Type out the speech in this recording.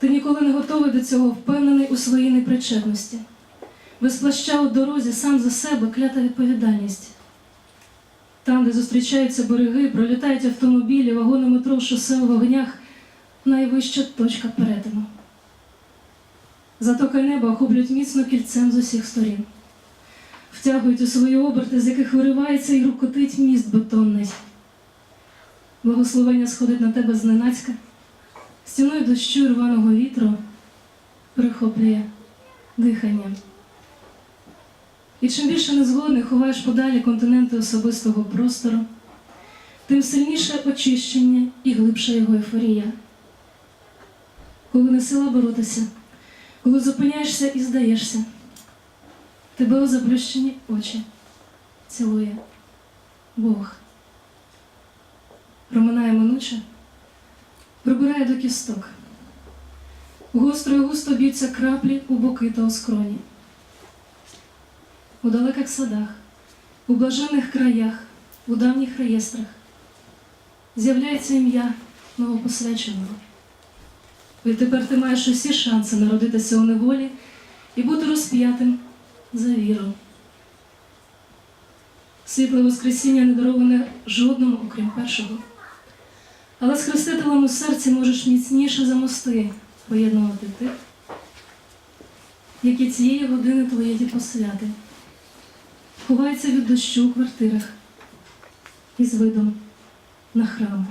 Ти ніколи не готовий до цього, впевнений у своїй непричетності. Без плаща у дорозі сам за себе клята відповідальність. Там, де зустрічаються береги, пролітають автомобілі, вагони метро, шосе у вогнях, найвища точка перетину. Затоки неба охоплюють міцно кільцем з усіх сторін, втягують у свої оберти, з яких виривається і рукотить міст бетонний. Благословення сходить на тебе зненацька, стіною дощу рваного вітру перехоплює дихання. І чим більше незгодних ховаєш подалі континенти особистого простору, тим сильніше очищення і глибша його ейфорія. Коли не сила боротися, коли зупиняєшся і здаєшся, тебе у заплющені очі цілує Бог. Проминає минуче, прибирає до кісток. Гостро і густо б'ються краплі у боки та у скроні. У далеких садах, у блаженних краях, у давніх реєстрах з'являється ім'я новопосвяченого. Відтепер ти маєш усі шанси народитися у неволі і бути розп'ятим за віру. Світле Воскресіння не дароване жодному, окрім першого. Але з хрестителем у серці можеш міцніше за мости поєднувати тих, які цієї години твоєї посвяти ховаються від дощу у квартирах із видом на храми.